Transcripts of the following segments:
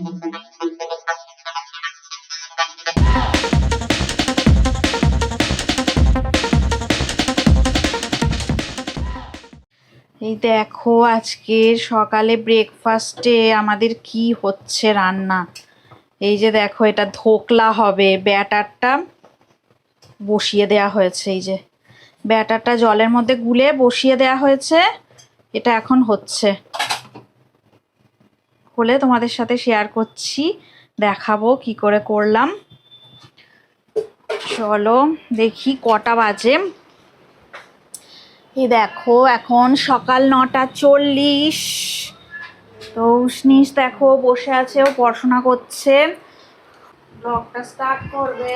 এই দেখো আজকে সকালে ব্রেকফাস্টে আমাদের কি হচ্ছে রান্না? এই যে দেখো, এটা ধোকলা হবে। ব্যাটারটা বসিয়ে দেয়া হয়েছে, এই যে। ব্যাটারটা জলের মধ্যে গুলে বসিয়ে দেয়া হয়েছে। এটা এখন হচ্ছে। হলে তোমাদের সাথে শেয়ার করছি। দেখাবো কি করে করলাম। চলো দেখি কটা বাজে। এই দেখো, এখন সকাল নটা চল্লিশ। তো উষ্ণিস দেখো বসে আছে, ও পড়াশোনা করছে। ব্লগটা স্টার্ট করবে।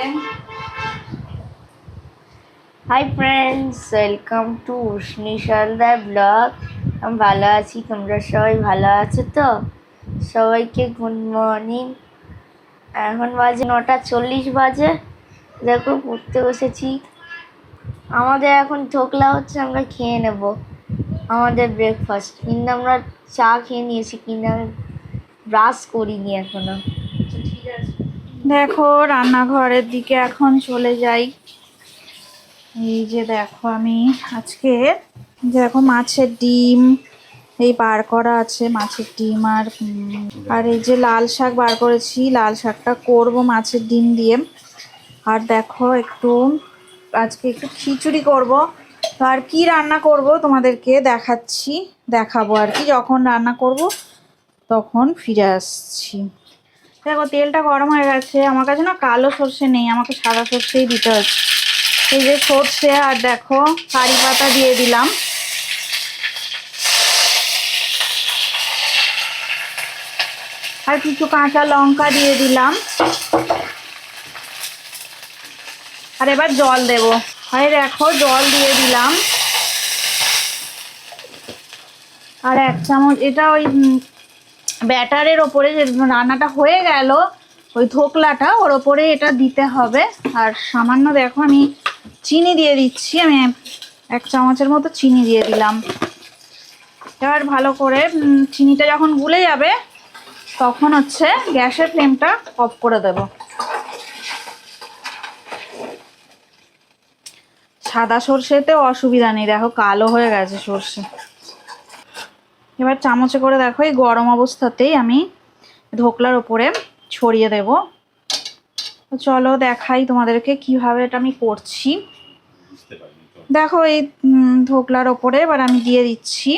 Hi friends welcome to Ushni Saldar blog আমি ভালো আছি, তোমরা সবাই ভালো আছো তো? সবাইকে গুড মর্নিং। এখন বাজে নটা চল্লিশ বাজে। দেখো, পড়তে বসেছি। আমাদের এখন ধোকলা হচ্ছে, আমরা খেয়ে নেব। আমাদের ব্রেকফাস্ট কিন্তু আমরা চা খেয়ে নিয়েছি কিন্তু আমি ব্রাশ করিনি এখনও। দেখো, রান্নাঘরের দিকে এখন চলে যাই। এই যে দেখো আমি আজকে, দেখো মাছের ডিম এই বার করা আছে মাছের ডিম আর আর এই যে লাল শাক বার করেছি, লাল শাকটা করব মাছের ডিম দিয়ে। আর দেখো একটু, আজকে একটু খিচুড়ি করব। আর কি রান্না করব তোমাদেরকে দেখাচ্ছি, দেখাবো আর কি। যখন রান্না করব তখন ফিরে আসছি। দেখো তেলটা গরম হয়ে গেছে। আমার কাছে না কালো সর্ষে নেই, আমাকে সাদা সর্ষেই দিতে হচ্ছে। এই যে সর্ষে আর দেখো কারি পাতা দিয়ে দিলাম। আর কিছু কাঁচা লঙ্কা দিয়ে দিলাম। আর এবার জল দেব। আর দেখো, জল দিয়ে দিলাম। আর এক চামচ, এটা ওই ব্যাটারের ওপরে যে রান্নাটা হয়ে গেল, ওই ধোকলাটা ওর ওপরে এটা দিতে হবে। আর সামান্য দেখো, আমি চিনি দিয়ে দিচ্ছি। আমি এক চামচের মতো চিনি দিয়ে দিলাম। এবার ভালো করে চিনিটা যখন গুলে যাবে তখন হচ্ছে গ্যাসের ফ্লেমটা অফ করে দেব। সাদা সর্ষেতেও অসুবিধা নেই দেখো কালো হয়ে গেছে সর্ষে। এবার চামচে করে দেখো এই গরম অবস্থাতেই আমি ধোকলার ওপরে ছড়িয়ে দেব। চলো দেখাই তোমাদেরকে কীভাবে এটা আমি করছি। দেখো এই ধোকলার ওপরে এবার আমি দিয়ে দিচ্ছি।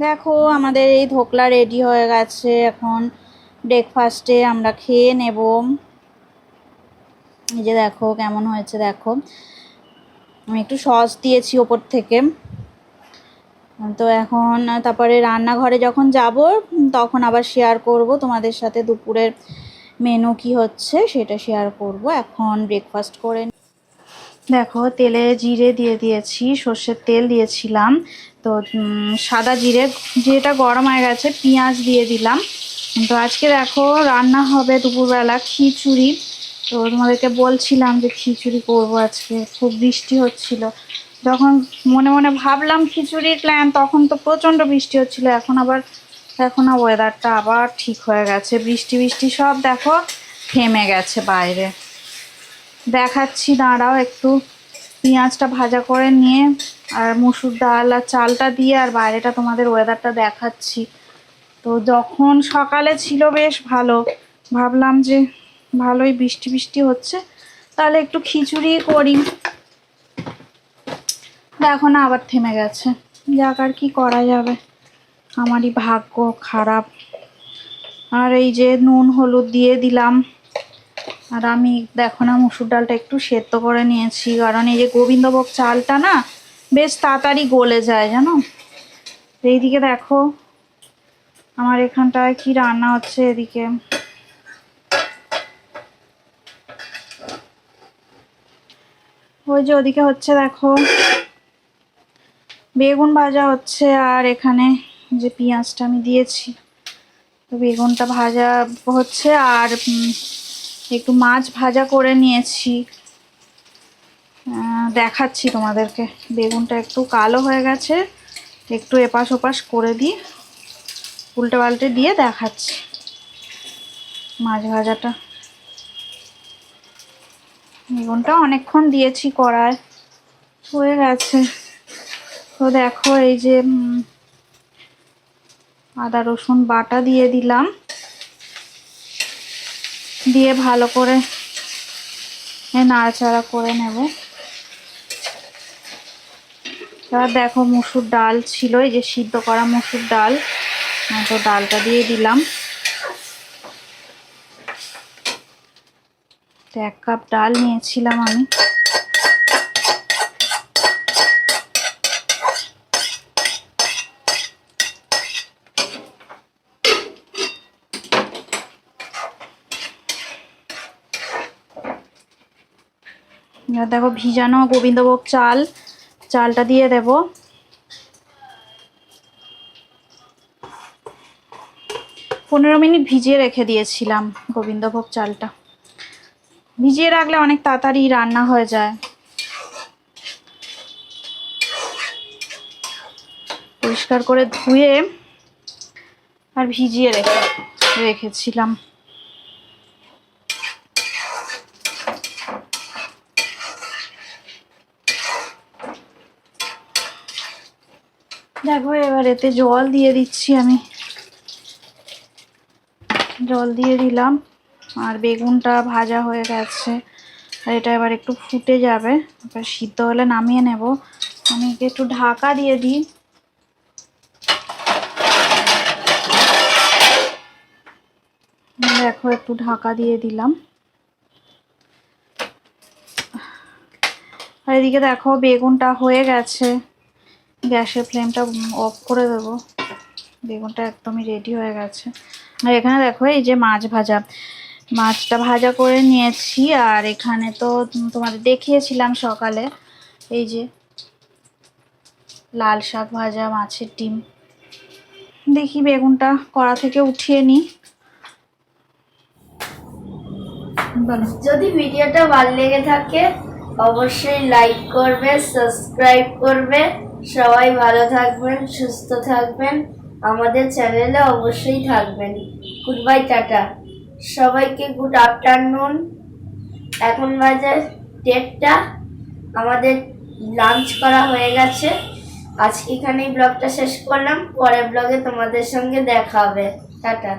দেখো, আমাদের এই ধোকলা রেডি হয়ে গেছে। এখন ব্রেকফাস্টে আমরা খেয়ে নেব। এই যে দেখো, কেমন হয়েছে দেখো। আমি একটু সস দিয়েছি ওপর থেকে। তো এখন তারপরে রান্নাঘরে যখন যাব, তখন আবার শেয়ার করব। তোমাদের সাথে দুপুরের মেনু কি হচ্ছে, সেটা শেয়ার করব। এখন ব্রেকফাস্ট করে দেখো, তেলে জিরে দিয়ে দিয়েছি, সর্ষের তেল দিয়েছিলাম। তো সাদা জিরে, জিরেটা গরম হয়ে গেছে, পেঁয়াজ দিয়ে দিলাম। তো আজকে দেখো, রান্না হবে দুপুরবেলা খিচুড়ি। তো তোমাদেরকে বলছিলাম যে খিচুড়ি করব আজকে, খুব বৃষ্টি হচ্ছিল। যখন মনে মনে ভাবলাম খিচুড়ির প্ল্যান তখন তো প্রচণ্ড বৃষ্টি হচ্ছিল। এখন আবার, এখন না ওয়েদারটা আবার ঠিক হয়ে গেছে। বৃষ্টি বৃষ্টি সব দেখো, থেমে গেছে বাইরে। দেখাচ্ছি, দাঁড়াও একটু। পেঁয়াজটা ভাজা করে নিয়ে আর মুসুর ডাল আর চালটা দিয়ে আর বাইরেটা তোমাদের ওয়েদারটা দেখাচ্ছি। তো যখন সকালে ছিল বেশ ভালো, ভাবলাম যে ভালোই বৃষ্টি বৃষ্টি হচ্ছে, তাহলে একটু খিচুড়ি করি। দেখো না আবার থেমে গেছে। যাক আর কি করা যাবে। আমারই ভাগ্য খারাপ। আর এই যে নুন, হলুদ দিয়ে দিলাম। আর আমি দেখো না মুসুর ডালটা একটু সেদ্ধ করে নিয়েছি। কারণ এই যে গোবিন্দভোগ চালটা না, বেশ তাড়াতাড়ি গলে যায়, জানো? এইদিকে দেখো, আমার এখানটায় কি রান্না হচ্ছে এদিকে? ওই যে ওদিকে হচ্ছে দেখো, বেগুন ভাজা হচ্ছে আর এখানে যে পেঁয়াজটা আমি দিয়েছি। তো বেগুনটা ভাজা হচ্ছে আর একটু মাছ ভাজা করে নিয়েছি। দেখাচ্ছি তোমাদেরকে। বেগুনটা একটু কালো হয়ে গেছে। একটু এপাশ ওপাশ করে দিই। উল্টে পাল্টে দিয়ে দেখাচ্ছি মাছ ভাজাটা। বেগুনটা অনেকক্ষণ দিয়েছি কড়ায়। হয়ে গেছে। তো দেখো এই যে আদা রসুন বাটা দিয়ে দিলাম। দিয়ে ভালো করে নাড়াচাড়া করে নেব। এবার দেখো মুসুর ডাল ছিল, এই যে সিদ্ধ করা মুসুর ডাল। তো ডালটা দিয়ে দিলাম। এক কাপ ডাল নিয়েছিলাম আমি। এবার দেখো ভিজানো গোবিন্দভোগ চাল। চালটা দিয়ে দেব। পনেরো মিনিট ভিজিয়ে রেখে দিয়েছিলাম গোবিন্দভোগ চালটা। ভিজিয়ে রাখলে অনেক তাড়াতাড়ি রান্না হয়ে যায়। পরিষ্কার করে ধুয়ে আর ভিজিয়ে রেখে রেখেছিলাম। দেখো, এবার এতে জল দিয়ে দিচ্ছি আমি। জল দিয়ে দিলাম, আর বেগুনটা ভাজা হয়ে গেছে। আর এটা এবার একটু ফুটে যাবে, এবার সিদ্ধ হলে নামিয়ে নেব। আমি একে একটু ঢাকা দিয়ে দিই। দেখো, একটু ঢাকা দিয়ে দিলাম। আর এদিকে দেখো, বেগুনটা হয়ে গেছে। গ্যাসের ফ্লেমটা অফ করে দেবো। বেগুনটা একদমই রেডি হয়ে গেছে। আর এখানে দেখো, এই যে মাছ ভাজা। মাছটা ভাজা করে নিয়েছি, আর এখানে তো তোমাদের দেখিয়েছিলাম সকালে, এই যে লাল শাক ভাজা, মাছের ডিম। দেখি বেগুনটা কড়া থেকে উঠিয়ে নিই। যদি ভিডিওটা ভালো লেগে থাকে, অবশ্যই লাইক করবে সাবস্ক্রাইব করবে। সবাই ভালো থাকবেন, সুস্থ থাকবেন। আমাদের চ্যানেলে অবশ্যই থাকবেন। Good bye tata. সবাইকে গুড আফটারনুন এখন বাজে ডেটটা আমাদের লাঞ্চ করা হয়ে গেছে। আজকে এখানেই ব্লগটা শেষ করলাম। পরের ব্লগে তোমাদের সঙ্গে দেখা হবে। টাটা।